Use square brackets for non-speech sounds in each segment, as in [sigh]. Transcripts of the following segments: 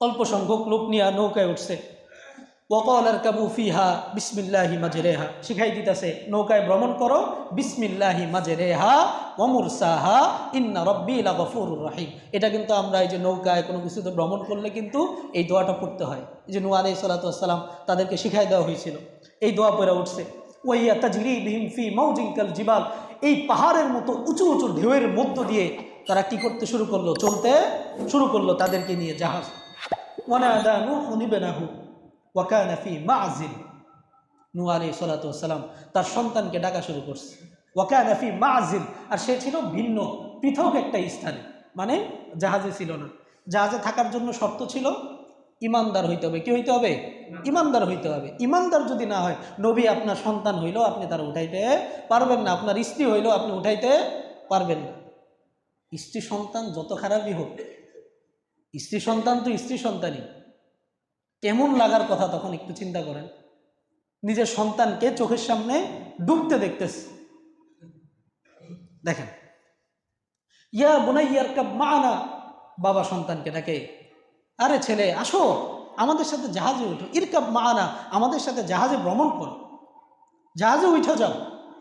অল্প সংখ্যক লোক নিয়ে নৌকায় উঠছে। ওকল আর কাবু ফিহা বিসমিল্লাহি মাঝে রেহা শিখাই দিতেছে, নৌকায় ভ্রমণ করো, বিসমিল্লাহি মাঝে রেহা অমুর সাহা ইন্না রব্বি গফুর রাহিম। এটা কিন্তু আমরা এই যে নৌকায় কোনো কিছুতে ভ্রমণ করলে কিন্তু এই দোয়াটা পড়তে হয়। এই যে নু আলাই সালাতাম তাদেরকে শিখাই দেওয়া হয়েছিল। এই দোয়া পড়ে উঠছে। ওয়াইয়া তাজরি বিহিম ফি মৌজিঙ্কাল জিবাল। এই পাহাড়ের মতো উঁচু উঁচু ঢেউয়ের মধ্য দিয়ে তারা কি করতে শুরু করল? চলতে শুরু করল তাদেরকে নিয়ে জাহাজ। ওয়ানাদা নূহ নিবেনাহু ওয়াকানা ফি মাযিল নূহ আলাইহিস সালাতু তার সন্তানকে ডাকা শুরু করছে। ওয়াকানা ফি মাযিল আর সে ছিল ভিন্ন, পৃথক একটা স্থানে। মানে জাহাজে ছিল না। জাহাজে থাকার জন্য শর্ত ছিল ইমানদার হইতে হবে। কি হইতে হবে? ইমানদার হইতে হবে। ইমানদার যদি না হয়, নবী আপনার সন্তান হইলেও আপনি তারা উঠাইতে পারবেন না। আপনার স্ত্রী হইলেও আপনি উঠাইতে পারবেন না। স্ত্রী সন্তান যত খারাপই হোক স্ত্রী সন্তান তো স্ত্রী সন্তানই। কেমন লাগার কথা তখন একটু চিন্তা করেন। নিজের সন্তানকে চোখের সামনে ডুবতে দেখতেছে। দেখেন। ইয়া বোনাইয়ার কাপ মানা বাবা সন্তানকে ডাকে, আরে ছেলে, আসো, আমাদের সাথে জাহাজে উঠো। ইরকাব মানা, আমাদের সাথে জাহাজে ভ্রমণ করো। জাহাজে উঠে যাও।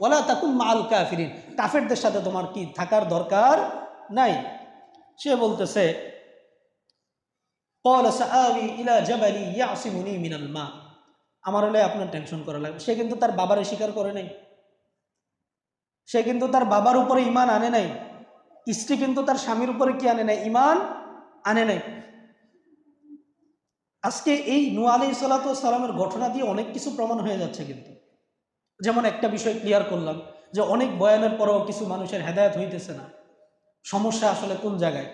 ওলা তাকুম মাল কাফিরিন। কাফেরদের সাথে তোমার কি থাকার দরকার নাই? সে বলতেছে ইলা মা আমার হলে আপনার টেনশন করা লাগবে। সে কিন্তু তার বাবার স্বীকার করে নাই। সে কিন্তু তার বাবার উপরে ইমান আনে নাই। স্ত্রী কিন্তু তার স্বামীর উপরে কি আনে নাই? ইমান আনে নাই। আজকে এই নু আলি সালামের ঘটনা দিয়ে অনেক কিছু প্রমাণ হয়ে যাচ্ছে কিন্তু। যেমন একটা বিষয় ক্লিয়ার করলাম যে অনেক বয়ানের পরেও কিছু মানুষের হেদায়ত হইতেছে না। সমস্যা আসলে কোন জায়গায়?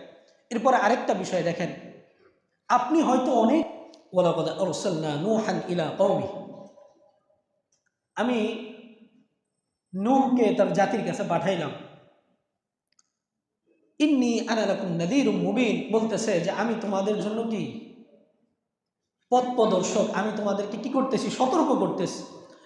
এরপর আরেকটা বিষয় দেখেন। আপনি হয়তো অনেক নুহান ইলা কৌমি আমি নূহকে তার জাতির কাছে পাঠাইলাম। ইন্নি আনালাকুম নদীর মুবিন বলতেছে যে, আমি তোমাদের জন্য কি পথ প্রদর্শক? আমি তোমাদেরকে কি করতেছি? সতর্ক করতেছি।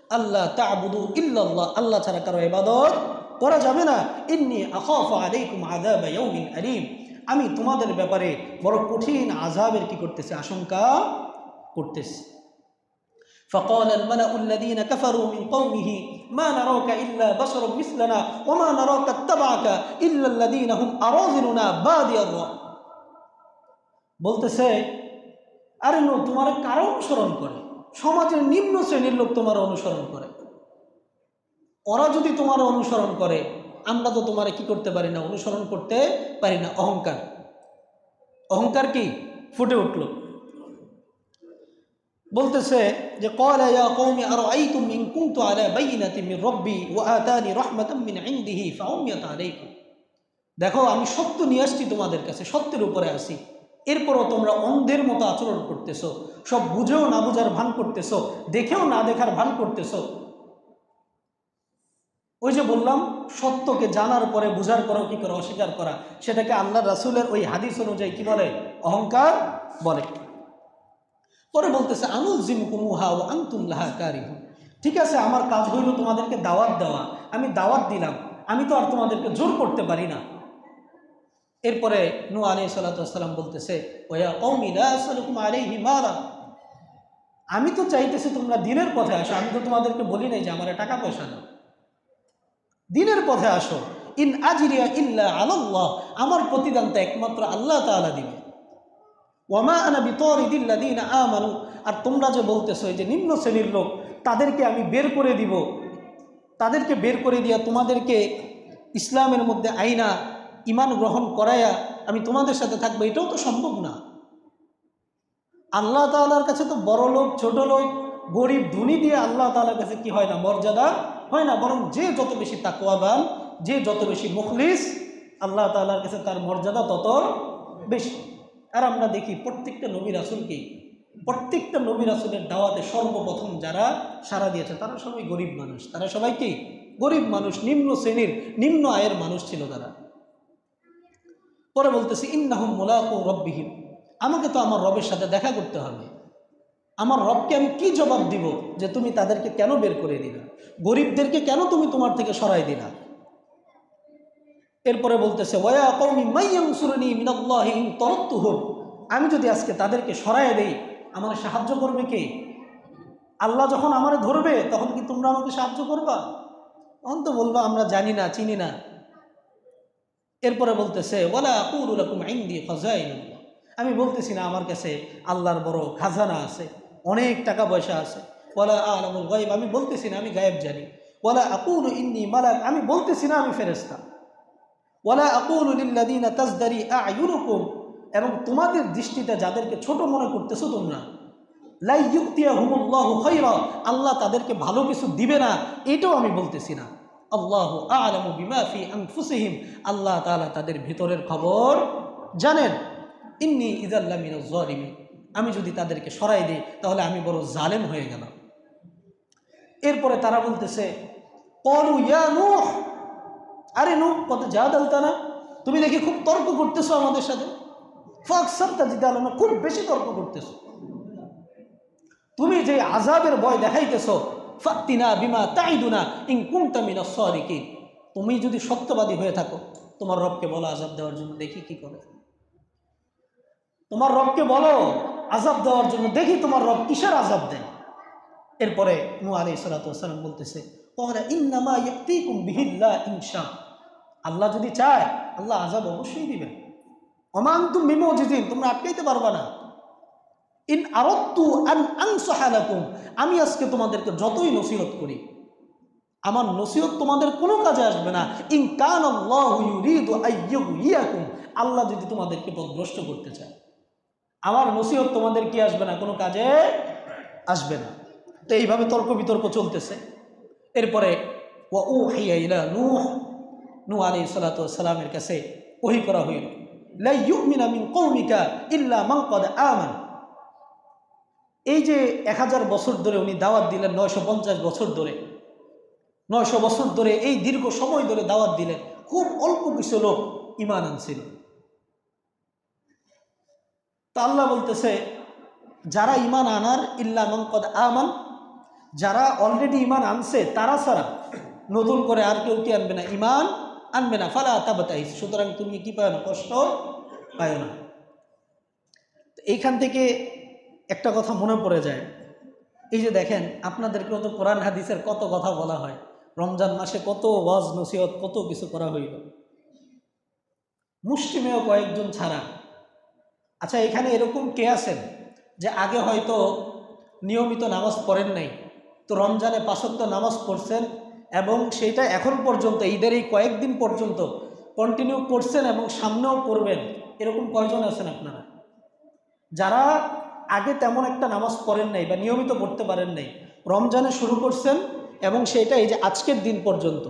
আল্লাহ তাবুদু ইল্লাল্লাহ, আল্লাহ ছাড়া কারও ইবাদত করা যাবে না। ইন্নি আখাফু আলাইকুম আযাব ইয়াউমিন আলিম। আমি তোমাদের ব্যাপারে বড় কঠিন আজাবের কি করতেছি আশঙ্কা করতেছি فقال الملأ الذين كفروا من قومه ما نراك إلا بشر مثلنا وما نراك اتبعك إلا الذين هم أراذلنا بادي الرأي বলতেছে আরে নো তোমার কারো অনুসরণ করে সমাজের নিম্ন শ্রেণীর লোক তোমার অনুসরণ করে ওরা যদি তোমার অনুসরণ করে আমরা তো তোমারে কি করতে পারি না অনুসরণ করতে পারি না অহংকার অহংকার কি ফুটে উঠল বলতেছে যে قال يا قوم أرأيتم إن كنت على بينة من ربي وآتاني رحمة من عنده فعميت عليكم দেখো আমি সত্য নিয়ে আসছি তোমাদের কাছে সত্যের উপরে আসি এরপরও তোমরা অন্ধের মতো আচরণ করতেছো সব বুঝেও না বুঝার ভান করতেছো দেখেও না দেখার ভান করতেছো ওই যে বললাম সত্যকে জানার পরে বোঝার পরেও কি করে? অস্বীকার করা। সেটাকে আল্লাহ রাসুলের ওই হাদিস অনুযায়ী কি বলে? অহংকার বলে। পরে বলতেছে আনুল জিম কুমুহা ও আন্তুম লাহা কারি ঠিক আছে, আমার কাজ হইল তোমাদেরকে দাওয়াত দেওয়া। আমি দাওয়াত দিলাম। আমি তো আর তোমাদেরকে জোর করতে পারি না। এরপরে নু আলি সাল্লাম বলতেছে, ওয়া কৌমিলা আলাইহি মালা। আমি তো চাইতেছি তোমরা দিনের পথে আসো। আমি তো তোমাদেরকে বলি নাই যে আমার টাকা পয়সা দাও। দিনের পথে আসো। ইন আজিরিয়া ইল্লা আল্লাহ আমার প্রতিদান তো একমাত্র আল্লাহ তাআলা দিবে। ওয়ামা আনা বিতরিদিল্লা দিন আমানু। আর তোমরা যে বলতেছো এই যে নিম্ন শ্রেণির লোক, তাদেরকে আমি বের করে দিব। তাদেরকে বের করে দিয়া তোমাদেরকে ইসলামের মধ্যে আইনা ইমান গ্রহণ করাইয়া আমি তোমাদের সাথে থাকব। এটাও তো সম্ভব না। আল্লাহ তাআলার কাছে তো বড় লোক ছোট লোক গরিব, ধনী দিয়ে আল্লাহ তাআলার কাছে কি হয় না? মর্যাদা হয় না, বরং যে যত বেশি তাকুয়াবান যে যত বেশি মুখলিস, আল্লাহ তাআলার কাছে তার মর্যাদা তত বেশি। আর আমরা দেখি প্রত্যেকটা নবী রাসুলকে, প্রত্যেকটা নবী রাসুলের দাওয়াতে সর্বপ্রথম যারা সারা দিয়েছে, তারা সবাই গরিব মানুষ। তারা সবাই কি? গরিব মানুষ, নিম্ন শ্রেণির, নিম্ন আয়ের মানুষ ছিল তারা। পরে বলতেছি, ইন্নাহুম ও রব্বিহীন আমাকে তো আমার রবের সাথে দেখা করতে হবে। আমার রবকে আমি কি জবাব দিব যে তুমি তাদেরকে কেন বের করে দিলা? গরিবদেরকে কেন তুমি তোমার থেকে সরাই দিলা? এরপরে বলতেছে, ওয়া তারাত্তুহুম। আমি যদি আজকে তাদেরকে সরাইয়ে দেই, আমার সাহায্য করবে কে? আল্লাহ যখন আমারে ধরবে, তখন কি তোমরা আমাকে সাহায্য করবা? তখন তো বলবা, আমরা জানি না, চিনি না। এরপরে বলতেছে ইন্দি খাজাইনুল্লাহ। আমি বলতেছি না, আমার কাছে আল্লাহর বড় খাজানা আছে। অনেক টাকা পয়সা আছে। ওলা আলমুল গাইব আমি বলতেছি না, আমি গায়েব জানি। ওলা আকুল ইন্নি মালাক, আমি বলতেছি না, আমি ফেরেস্তা ওলা আকুল লিল্লাদিনা তাজদারি আয়ুরুকুম এবং তোমাদের দৃষ্টিতে যাদেরকে ছোট মনে করতেছো তোমরা, লাই ইউক্তিয়া হুমুল্লাহ খৈরা আল্লাহ তাদেরকে ভালো কিছু দিবে না, এটাও আমি বলতেছি না। আল্লাহ আলমু বিমাফি আনফুসিহিম, আল্লাহ তাআলা তাদের ভিতরের খবর জানেন। ইন্নি ইজাল্লামিন জলিমি আমি যদি তাদেরকে সরাই দিই, তাহলে আমি বড় জালেম হয়ে গেলাম। এরপরে তারা বলতেছে, কলু ইয়া আরে নূহ, কত যা দালতা না তুমি দেখি খুব তর্ক করতেছো আমাদের সাথে। ফাকসার তাজিদ আলমা খুব বেশি তর্ক করতেছো। তুমি যে আজাবের ভয় দেখাইতেছো, ফাক্তিনা বিমা তাই তাইদুনা কুমতামিনা সরিকি তুমি যদি সত্যবাদী হয়ে থাকো, তোমার রবকে বলো আজাব দেওয়ার জন্য, দেখি কি করে। তোমার রবকে বলো আজাব দেওয়ার জন্য দেখি তোমার রব কিসের আজাব দেয়। এরপরে নু আলি সালাতাম বলতেছে তোমরা ইন্নামা ইয়ক্তিকুম বিহিল্লা ইনশা। আল্লাহ যদি চায়, আল্লাহ আজাব অবশ্যই দিবেন। অমান তুমি বিমোজিদিন তোমরা আটকাইতে পারবা না। ইন আরত্তু আন আনসাহালাকুম আমি আজকে তোমাদেরকে যতই নসিহত করি, আমার নসিহত তোমাদের কোনো কাজে আসবে না। ইন কান আল্লাহু আল্লাহ যদি তোমাদেরকে পথভ্রষ্ট করতে চায়। আমার নসিহত তোমাদের কি আসবে না? কোনো কাজে আসবে না। তো এইভাবে তর্ক বিতর্ক চলতেছে। এরপরে ও ও হাইয়া ইলা নূহ নূ আলী সালাতামের কাছে ওহি করা হইল। মিন মান আমান। এই যে এক হাজার বছর ধরে উনি দাওয়াত দিলেন, নয়শো পঞ্চাশ বছর ধরে, নয়শো বছর ধরে এই দীর্ঘ সময় ধরে দাওয়াত দিলেন, খুব অল্প কিছু লোক ইমান আনছিল। তা আল্লাহ বলতেছে, যারা ইমান আনার ইল্লা মঙ্কদ আমান, যারা অলরেডি ইমান আনছে, তারা ছাড়া নতুন করে আর কেউ কি আনবে না ইমান আনবে না। ফালা তাবাতাই সুতরাং তুমি কি পায় না, কষ্ট পায় না। এইখান থেকে একটা কথা মনে পড়ে যায়। এই যে দেখেন আপনাদেরকে তো কোরআন হাদিসের কত কথা বলা হয়। রমজান মাসে কত ওয়াজ, নসিহত, কত কিছু করা হইল। মুষ্টিমেয় কয়েকজন ছাড়া আচ্ছা এখানে এরকম কে আছেন যে আগে হয়তো নিয়মিত নামাজ পড়েন নাই, তো রমজানে পাঁচত্ব নামাজ পড়ছেন এবং সেইটা এখন পর্যন্ত, ঈদের এই কয়েকদিন পর্যন্ত কন্টিনিউ করছেন এবং সামনেও করবেন, এরকম কয়জন আছেন আপনারা? যারা আগে তেমন একটা নামাজ পড়েন নাই বা নিয়মিত পড়তে পারেন নাই, রমজানে শুরু করছেন এবং সেটা এই যে আজকের দিন পর্যন্ত,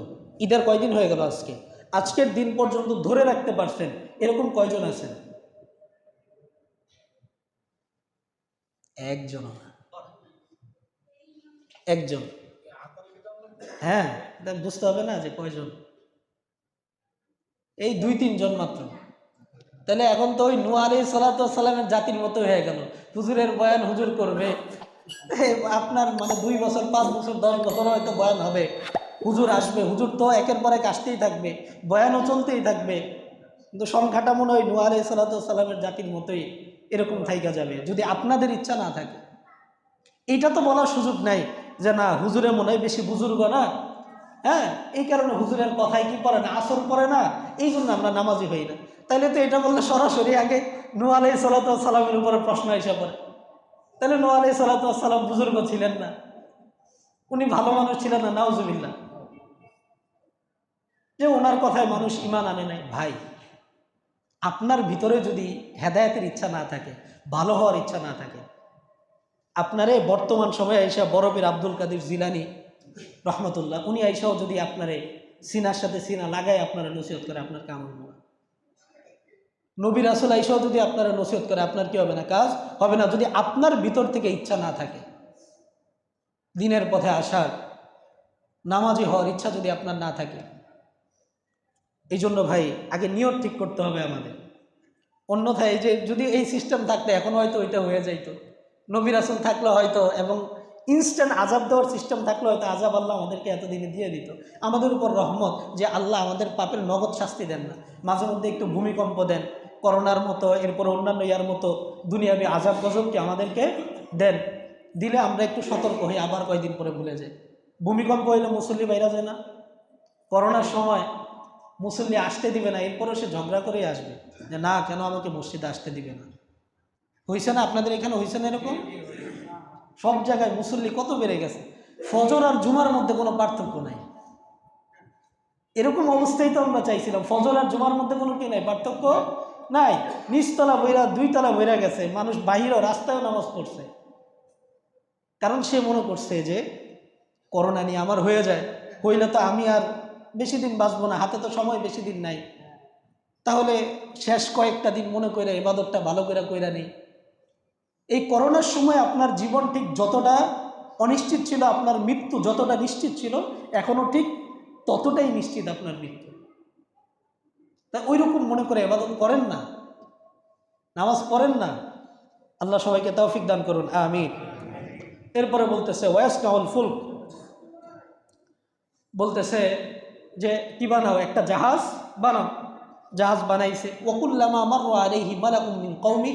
ঈদের কয়দিন হয়ে গেল আজকে, আজকের দিন পর্যন্ত ধরে রাখতে পারছেন, এরকম কয়জন আছেন? একজন একজন। হ্যাঁ দেখ বুঝতে হবে না যে কয়জন। এই দুই, তিনজন মাত্র। তাহলে এখন তো ওই আলী সালাতামের জাতির মতো হয়ে গেল। হুজুরের বয়ান হুজুর করবে। আপনার মানে দুই বছর, পাঁচ বছর, দশ বছর হয়তো বয়ান হবে। হুজুর আসবে। হুজুর তো একের পর এক আসতেই থাকবে। বয়ানও চলতেই থাকবে। কিন্তু সংখ্যাটা মনে হয় নুয়া আলী সালাতামের জাতির মতোই। এরকম থাইকা যাবে, যদি আপনাদের ইচ্ছা না থাকে। এটা তো বলার সুযোগ নাই যে না, হুজুরে মনে হয় বেশি বুজুর্গ না। হ্যাঁ এই কারণে হুজুরের কথায় কি পড়ে না, আসর পড়ে না, এই জন্য আমরা নামাজি হই না। তাইলে তো এটা বললে সরাসরি আগে নু সালাতামের উপরে প্রশ্ন এসে পড়ে। তাহলে নু সালাতাম বুজুর্গ ছিলেন না। উনি ভালো মানুষ ছিলেন না নাউজুবিল্লা যে ওনার কথায় মানুষ ইমান আনে নাই, ভাই। আপনার ভিতরে যদি হেদায়তের ইচ্ছা না থাকে, ভালো হওয়ার ইচ্ছা না থাকে, আপনারে বর্তমান সময়ে আইসা বরফের আব্দুল কাদির জিলানি রহমতুল্লাহ, উনি আইসাও যদি আপনারে সিনার সাথে সিনা লাগায় আপনারা নসিহত করে, আপনার কাম হবে না। নবীর আসল আইসাও যদি আপনারা নসিহত করে, আপনার কি হবে না? কাজ হবে না। যদি আপনার ভিতর থেকে ইচ্ছা না থাকে, দিনের পথে আসার, নামাজি হওয়ার ইচ্ছা যদি আপনার না থাকে এই জন্য ভাই, আগে নিয়ত ঠিক করতে হবে আমাদের। অন্যথায় যে যদি এই সিস্টেম থাকতো, এখন হয়তো ওইটা হয়ে যাইতো। নবীর আসল থাকলে হয়তো, এবং ইনস্ট্যান্ট আজাব দেওয়ার সিস্টেম থাকলে হয়তো আজাব আল্লাহ আমাদেরকে এতদিনে দিয়ে দিত। আমাদের উপর রহমত যে আল্লাহ আমাদের পাপের নগদ শাস্তি দেন না। মাঝে মধ্যে একটু ভূমিকম্প দেন, করোনার মতো, এরপর অন্যান্য ইয়ার মতো দুনিয়াবি আজাব গজবকে আমাদেরকে দেন। দিলে আমরা একটু সতর্ক হই, আবার কয়েকদিন পরে ভুলে যাই। ভূমিকম্প হইলে মুসল্লি বাইরা যায় না। করোনার সময় মুসল্লি আসতে দিবে না, এরপরও সে ঝগড়া করেই আসবে। যে না, কেন আমাকে মসজিদে আসতে দিবে না? হয়েছে না আপনাদের এখানে? হয়েছে না এরকম? সব জায়গায় মুসল্লি কত বেড়ে গেছে। ফজর আর জুমার মধ্যে কোনো পার্থক্য নাই। এরকম অবস্থায় তো আমরা চাইছিলাম। ফজর আর জুমার মধ্যে কোনো কি নাই? পার্থক্য নাই। নিচতলা বইরা, দুইতলা বইরা গেছে। মানুষ বাহিরও রাস্তায়ও নামাজ পড়ছে। কারণ সে মনে করছে যে, করোনা নিয়ে আমার হয়ে যায়। হইলে তো আমি আর বেশি দিন বাঁচবো না, হাতে তো সময় বেশি দিন নাই। তাহলে শেষ কয়েকটা দিন মনে করে এবাদতটা ভালো করে কইরা নেই। এই করোনার সময় আপনার জীবন ঠিক যতটা অনিশ্চিত ছিল, আপনার মৃত্যু যতটা নিশ্চিত ছিল এখনও ঠিক ততটাই নিশ্চিত আপনার মৃত্যু। তা ওই রকম মনে করে এবাদত করেন না, নামাজ পড়েন না। আল্লাহ সবাইকে তৌফিক দান করুন আমি এরপরে বলতেছে ওয়াস কাউল ফুল বলতেছে যে কি বানাও? একটা জাহাজ বানাও। জাহাজ বানাইছে। ওকুল্লামা মার আলাইহি মালাকুম মিন কৌমি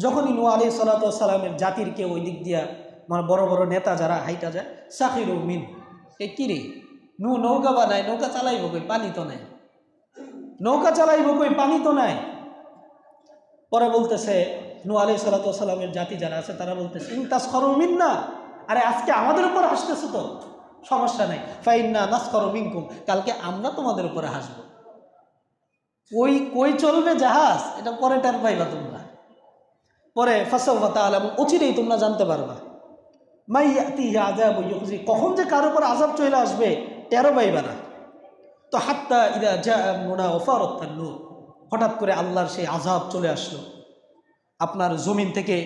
যখনই নু আলি সালাতামের জাতির কেউ ওই দিক দিয়া মানে বড় বড় নেতা যারা হাইটা যায় সাকির মিন। এ কিরে নু নৌকা বানায়, নৌকা চালাইব কই? পানি তো নাই। নৌকা চালাইব কই? পানি তো নাই। পরে বলতেছে নু আলি সালাতামের জাতি যারা আছে, তারা বলতেছে ইন্তাস মিন না আরে আজকে আমাদের উপর হাসতেছে তো। সমস্যা নাই। ফাইন্না নাস মিনকুম, কালকে আমরা তোমাদের উপরে হাসবো। কই কই চলবে জাহাজ, এটা পরে টার পাইবা তোমরা। পরে ফাঁসাউফা তাহলে অচিরেই তোমরা জানতে পারবা। মাই ইয়াতি আজাব কখন যে কারোর উপর আজাব চলে আসবে টেরো পাইবা না। তো হাত্তা ইদা যা মোনা ওফারত্তান্নু হঠাৎ করে আল্লাহর সেই আজাব চলে আসলো। আপনার জমিন থেকে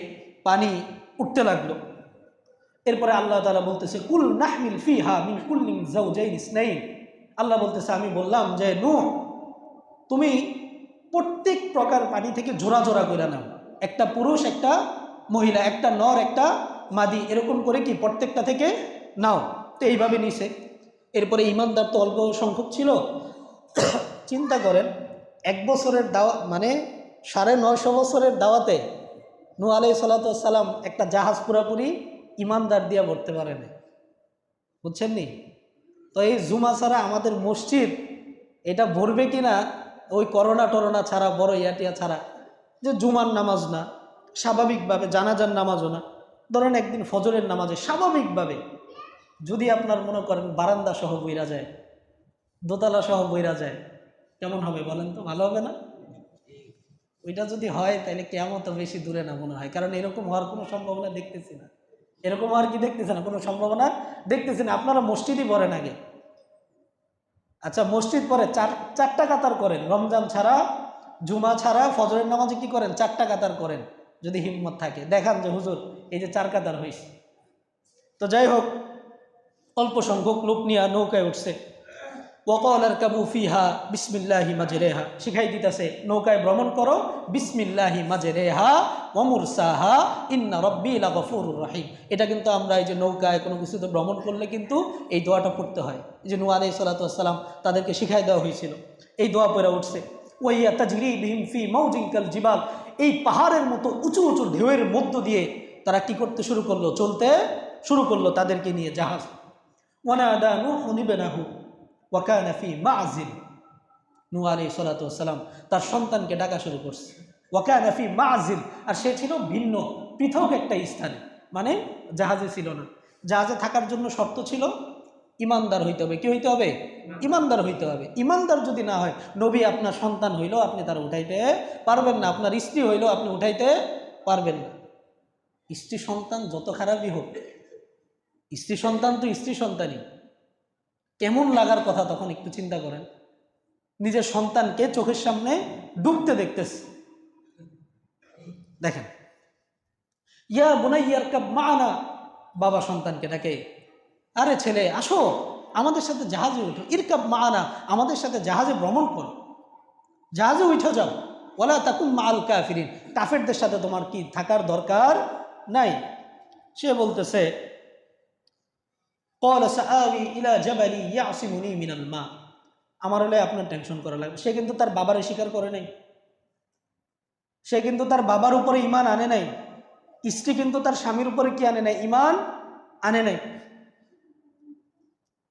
পানি উঠতে লাগল। এরপরে আল্লাহ তালা বলতেছে, কুল নাহমিল ফি হা মিন কুল্লিং জাউজাইন ইসনাইন। আল্লাহ বলতেছে, আমি বললাম যে নু তুমি প্রত্যেক প্রকার পানি থেকে জোড়া জোড়া করে নাও। একটা পুরুষ, একটা মহিলা, একটা নর, একটা মাদি, এরকম করে কি প্রত্যেকটা থেকে নাও? তো এইভাবে নিছে। এরপরে ইমানদার তো অল্প সংখ্যক ছিল। [coughs] চিন্তা করেন, এক বছরের দাওয়া মানে সাড়ে নয়শো বছরের দাওয়াতে নু আলাই সালাতাম একটা জাহাজ পুরাপুরি ইমানদার দিয়া ভরতে পারে না বুঝছেন নি? তো এই জুমা ছাড়া আমাদের মসজিদ, এটা ভরবে কি না ওই করোনা টরোনা ছাড়া, বড় ইয়াটিয়া ছাড়া, যে জুমার নামাজ না, স্বাভাবিকভাবে জানাজার নামাজও না, ধরেন একদিন ফজরের নামাজে স্বাভাবিকভাবে যদি আপনার মনে করেন বারান্দা সহ বইরা যায়, দোতলা সহ বইরা যায়, কেমন হবে বলেন তো? ভালো হবে না? ওইটা যদি হয় তাহলে কেমন তো বেশি দূরে না মনে হয়, কারণ এরকম হওয়ার কোনো সম্ভাবনা দেখতেছি না। এরকম আর কি দেখতেছে না, কোনো সম্ভাবনা দেখতেছেন না। আপনারা মসজিদই পড়েন আগে। আচ্ছা মসজিদ পরে চার, চারটা কাতার করেন। রমজান ছাড়া, জুমা ছাড়া, ফজরের নামাজে কি করেন? চারটা কাতার করেন, যদি হিম্মত থাকে। দেখান যে, হুজুর, এই যে চার কাতার হয়েছে তো যাই হোক, অল্প সংখ্যক লোক নিয়ে নৌকায় উঠছে। ওকল আর কাবু ফিহা বিসমিল্লাহি মাঝে রেহা শিখাই দিতেছে, নৌকায় ভ্রমণ করো, বিসমিল্লাহি মাঝে রেহা অমুর সাহা ইন্না রব্বি গফুর রাহিম। এটা কিন্তু আমরা এই যে নৌকায় কোনো কিছুতে ভ্রমণ করলে কিন্তু এই দোয়াটা পড়তে হয়। এই যে নু আলাই সালাতাম তাদেরকে শিখাই দেওয়া হয়েছিল। এই দোয়া পড়ে উঠছে ওইয়া তাজরি বিহিম ফি মৌজিঙ্কাল জিবাল এই পাহাড়ের মতো উঁচু উঁচু ঢেউয়ের মধ্য দিয়ে তারা কি করতে শুরু করল? চলতে শুরু করল তাদেরকে নিয়ে জাহাজ। ওয়ানাদা নু হুনিবেনাহু ওয়াকানাফি মাজিল নু আলী সালাতাম তার সন্তানকে ডাকা শুরু করছে। ওয়াকানাফি মাজিল আর সে ছিল ভিন্ন, পৃথক একটা স্থানে। মানে জাহাজে ছিল না। জাহাজে থাকার জন্য শর্ত ছিল ইমানদার হইতে হবে। কি হইতে হবে? ইমানদার হইতে হবে। ইমানদার যদি না হয়, নবী আপনার সন্তান হইলেও আপনি তারা উঠাইতে পারবেন না। আপনার স্ত্রী হইলেও আপনি উঠাইতে পারবেন না। স্ত্রী সন্তান যত খারাপই হোক, স্ত্রী সন্তান তো স্ত্রী সন্তানই। কেমন লাগার কথা তখন একটু চিন্তা করেন। নিজের সন্তানকে চোখের সামনে ডুবতে দেখতেছে। দেখেন। ইয়া বোনাইয়ার কাপ মানা বাবা সন্তানকে ডাকে, আরে ছেলে, আসো, আমাদের সাথে জাহাজে উঠো। ইরকাব মানা, আমাদের সাথে জাহাজে ভ্রমণ করো। জাহাজে উঠে যাও। ওলা তাকুম মাল কাফিরিন। কাফেরদের সাথে তোমার কি থাকার দরকার নাই? সে বলতেছে কল ইলা মা আমার হলে আপনার টেনশন করা লাগবে। সে কিন্তু তার বাবারে স্বীকার করে নাই। সে কিন্তু তার বাবার উপরে ইমান আনে নাই। স্ত্রী কিন্তু তার স্বামীর উপরে কি আনে নাই? ইমান আনে নাই।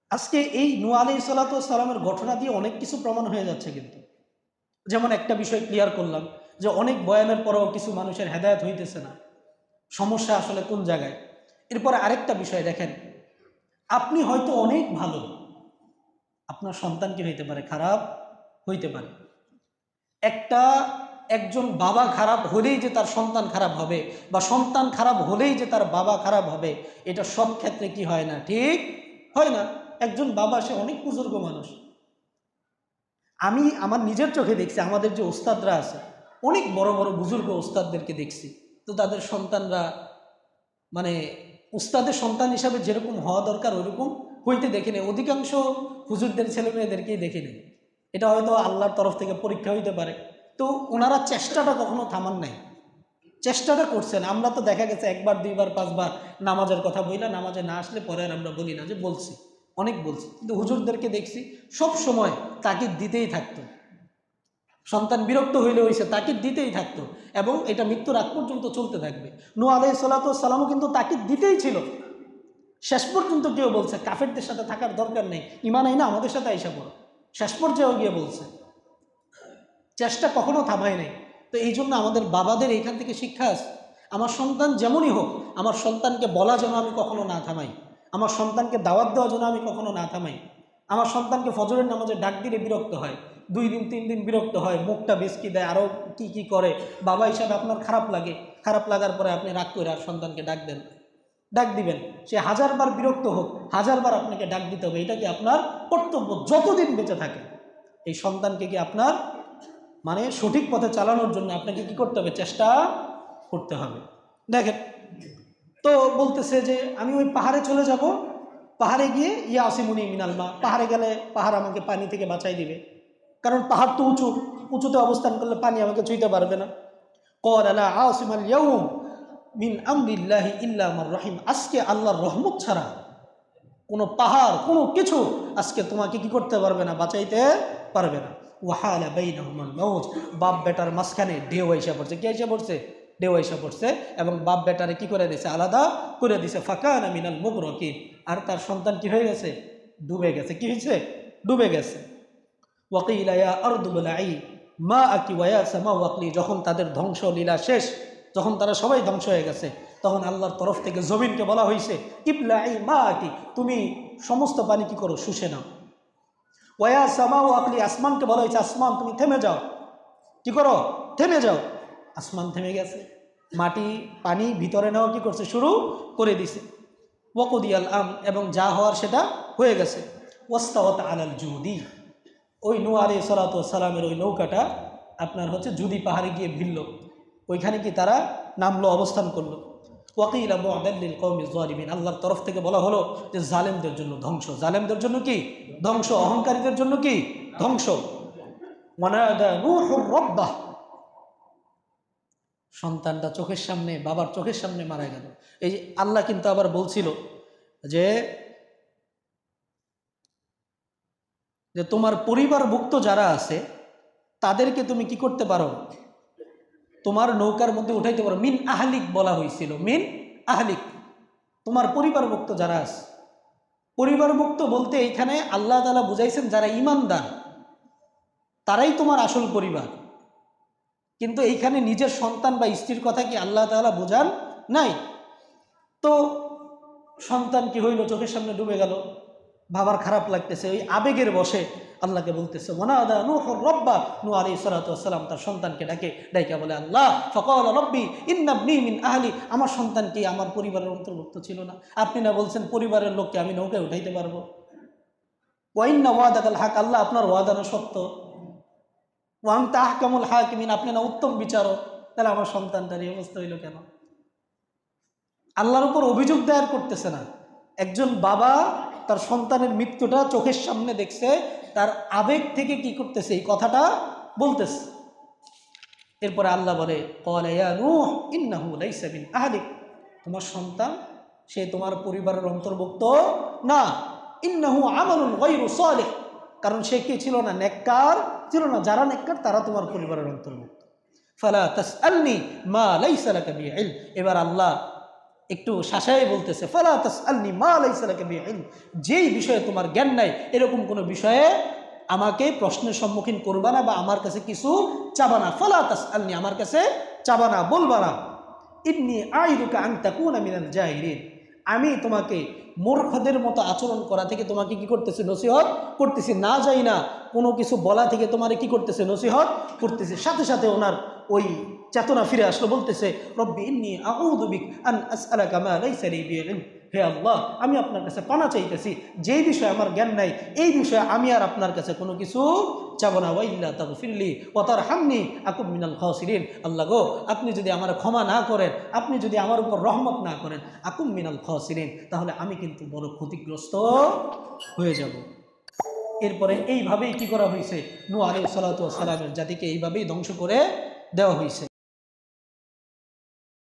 আজকে এই নু আলি সালামের ঘটনা দিয়ে অনেক কিছু প্রমাণ হয়ে যাচ্ছে কিন্তু। যেমন একটা বিষয় ক্লিয়ার করলাম যে অনেক বয়ানের পরেও কিছু মানুষের হেদায়ত হইতেছে না। সমস্যা আসলে কোন জায়গায়? এরপর আরেকটা বিষয় দেখেন। আপনি হয়তো অনেক ভালো। আপনার সন্তান কি হইতে পারে খারাপ, হইতে পারে। একটা একজন বাবা খারাপ হলেই যে তার সন্তান খারাপ হবে বা সন্তান খারাপ হলেই যে তার বাবা খারাপ হবে, এটা সব ক্ষেত্রে কি হয় না? ঠিক? হয় না। একজন বাবা, সে অনেক বুজুর্গ মানুষ। আমি আমার নিজের চোখে দেখছি, আমাদের যে ওস্তাদরা আছে, অনেক বড় বড় বুজুর্গ ওস্তাদদেরকে দেখছি। তো তাদের সন্তানরা মানে উস্তাদের সন্তান হিসাবে যেরকম হওয়া দরকার ওইরকম হইতে দেখি নেই। অধিকাংশ হুজুরদের ছেলে মেয়েদেরকেই দেখি নেই। এটা হয়তো আল্লাহর তরফ থেকে পরীক্ষা হইতে পারে। তো ওনারা চেষ্টাটা কখনো থামান নাই। চেষ্টাটা করছেন। আমরা তো দেখা গেছে একবার, দুইবার, পাঁচবার নামাজের কথা বইলা নামাজে না আসলে পরে আর আমরা বলি না যে বলছি। অনেক বলছি। কিন্তু হুজুরদেরকে দেখছি, সব সময় তাকে দিতেই থাকতো। সন্তান বিরক্ত হইলে হয়েছে তাকে দিতেই থাকতো এবং এটা মৃত্যুর আগ পর্যন্ত চলতে থাকবে। নু আলাই সালাতামও কিন্তু তাকে দিতেই ছিল। শেষ পর্যন্ত কেউ বলছে, কাফেরদের সাথে থাকার দরকার নেই ইমান আইনা আমাদের সাথে আইসা পড়ো। শেষ পর্যায়েও গিয়ে বলছে, চেষ্টা কখনো থামায় নাই। তো এই জন্য আমাদের বাবাদের এইখান থেকে শিক্ষা আছে, আমার সন্তান যেমনই হোক, আমার সন্তানকে বলা যেন আমি কখনো না থামাই, আমার সন্তানকে দাওয়াত দেওয়া যেন আমি কখনো না থামাই, আমার সন্তানকে ফজরের নামাজে ডাক দিলে বিরক্ত হয় দুই দিন, তিন দিন বিরক্ত হয়, মুখটা বেশকি দেয় আরও কি কি করে? বাবা হিসাবে আপনার খারাপ লাগে। খারাপ লাগার পরে আপনি রাগ করে আর সন্তানকে ডাক দেন। ডাক দিবেন। সে হাজারবার বিরক্ত হোক, হাজারবার আপনাকে ডাক দিতে হবে, এটা কি আপনার কর্তব্য? যতদিন বেঁচে থাকে, এই সন্তানকে কি আপনার মানে সঠিক পথে চালানোর জন্য আপনাকে কি করতে হবে? চেষ্টা করতে হবে। দেখেন, তো বলতেছে যে, আমি ওই পাহাড়ে চলে যাব। পাহাড়ে গিয়ে ইয়া আসিমুনি মিনালমা পাহাড়ে গেলে পাহাড় আমাকে পানি থেকে বাঁচাই দিবে। কারণ পাহাড় তো উঁচু, উঁচুতে অবস্থান করলে পানি আমাকে ছুঁইতে পারবে না। কর আলা আসিমাল ইয়াউম মিন আমরিল্লাহি আমার রহিম আজকে আল্লাহর রহমত ছাড়া কোনো পাহাড়, কোনো কিছু আজকে তোমাকে কি করতে পারবে না, বাঁচাইতে পারবে না। ওয়াহালা বাইনাহুমাল মাউজ বাপ বেটার মাঝখানে ঢেউ এসে পড়ছে। কে এসে পড়ছে? ঢেউ এসে পড়ছে এবং বাপ বেটারে কি করে দিছে? আলাদা করে দিছে। ফাঁকান মিনাল মুগরকি আর তার সন্তান কি হয়ে গেছে? ডুবে গেছে। কি হয়েছে? ডুবে গেছে। ওয়াকিলায়া আরদুবলাই মা আকি ওয়া সামা ওয়াকলি, যখন তাদের ধ্বংস লীলা শেষ, যখন তারা সবাই ধ্বংস হয়ে গেছে, তখন আল্লাহর তরফ থেকে জমিনকে বলা হয়েছে ইবলাই মা আকি, তুমি সমস্ত পানি কি করো? শুষে নাও। ওয়া সামা ওয়াকলি, আসমানকে বলা হয়েছে আসমান, তুমি থেমে যাও। কি করো? থেমে যাও। আসমান থেমে গেছে। মাটি, পানি ভিতরে নেওয়া কি করছে? শুরু করে দিছে। ওয়াকুদিয়াল আম এবং যা হওয়ার সেটা হয়ে গেছে। ওস্তাওয়াত আলাল জুদি ওই নু আলী সালাতামের ওই নৌকাটা আপনার হচ্ছে জুদি পাহাড়ে গিয়ে ভিড়ল। ওইখানে কি তারা নামলো, অবস্থান করল। ওয়াকিল আবু আদাল্লিল কৌমি জোয়ারিমিন আল্লাহর তরফ থেকে বলা হলো যে জালেমদের জন্য ধ্বংস। জালেমদের জন্য কি? ধ্বংস। অহংকারীদের জন্য কি? ধ্বংস। রব্বাহ। সন্তানটা চোখের সামনে, বাবার চোখের সামনে মারা গেল। এই আল্লাহ কিন্তু আবার বলছিল যে যে তোমার পরিবারভুক্ত যারা আছে, তাদেরকে তুমি কি করতে পারো? তোমার নৌকার মধ্যে উঠাইতে পারো। মিন আহলিক বলা হয়েছিল মিন আহলিক। তোমার পরিবারভুক্ত যারা আছে। পরিবারভুক্ত বলতে এইখানে আল্লাহ তালা বুঝাইছেন, যারা ইমানদার তারাই তোমার আসল পরিবার। কিন্তু এইখানে নিজের সন্তান বা স্ত্রীর কথা কি আল্লাহ তালা বোঝান নাই? তো সন্তান কি হইল? চোখের সামনে ডুবে গেল। বাবার খারাপ লাগতেছে, ওই আবেগের বসে আল্লাহকে বলতেছে মনাদা নুহর রব্বা নু আলী সালাতাম তার সন্তানকে ডাকে, ডাইকা বলে, আল্লাহ, ফকল রব্বি ইন্নাবনি মিন আহলি আমার সন্তান কি আমার পরিবারের অন্তর্ভুক্ত ছিল না। আপনি না বলছেন পরিবারের লোককে আমি নৌকায় উঠাইতে পারব। ওয়াইন্না ওয়াদাকাল হাক, আল্লাহ আপনার ওয়াদানো সত্য। ওয়াং তাহ কামুল হাকিমিন, আপনি না উত্তম বিচারক। তাহলে আমার সন্তানটার এই অবস্থা হইল কেন? আল্লাহর উপর অভিযোগ দায়ের করতেছে না। একজন বাবা তার সন্তানের মৃত্যুটা চোখের সামনে দেখছে, তার আবেগ থেকে কি করতেছে, এই কথাটা বলতেছে। এরপরে আল্লাহ বলে আহাদিক তোমার সন্তান, সে তোমার পরিবারের অন্তর্ভুক্ত না। ইন্নাহু আমানুল গৈরু সালেহ। কারণ সে কি ছিল না, নেককার ছিল না। যারা নেককার, তারা তোমার পরিবারের অন্তর্ভুক্ত। ফালা তাসআলনি মা লাইসা লাকা বিইলম এবার আল্লাহ একটু শাসায় বলতেছে, ফালা তাসআলনি মা লাইসা লাকা বিইলম যেই বিষয়ে তোমার জ্ঞান নাই, এরকম কোনো বিষয়ে আমাকে প্রশ্নের সম্মুখীন করবা না বা আমার কাছে কিছু চাবা না। ফালা তাসআলনি, আমার কাছে চাবা না, বলবা না। ইন্নি আইদুকা আন তাকুনা মিনাল জাহিলিন। আমি তোমাকে মূর্খদের মতো আচরণ করা থেকে তোমাকে কি করতেছে? নসিহত করতেছি। না যাই না, কোনো কিছু বলা থেকে তোমার কি করতেছে? নসিহত করতেছে। সাথে সাথে ওনার ওই চেতনা ফিরে আসলো, বলতেছে, রব্বি ইন্নি আউযু বিক আন আসআলাকা মা লাইসা লি বিইলম হে আল্লাহ, আমি আপনার কাছে পানা চাইতেছি, যেই বিষয়ে আমার জ্ঞান নাই, এই বিষয়ে আমি আর আপনার কাছে কোনো কিছু চাবো না। ওয়াইল্লা তাগফিরলি ওয়া তারহামনি আকুম মিনাল খাসিরিন। আল্লাহ গো, আপনি যদি আমার ক্ষমা না করেন, আপনি যদি আমার উপর রহমত না করেন আকুম মিনাল খাসিরিন, তাহলে আমি কিন্তু বড় ক্ষতিগ্রস্ত হয়ে যাব। এরপরে এইভাবেই কি করা হয়েছে? নু আলী সালাতামের জাতিকে এইভাবেই ধ্বংস করে দেওয়া হয়েছে।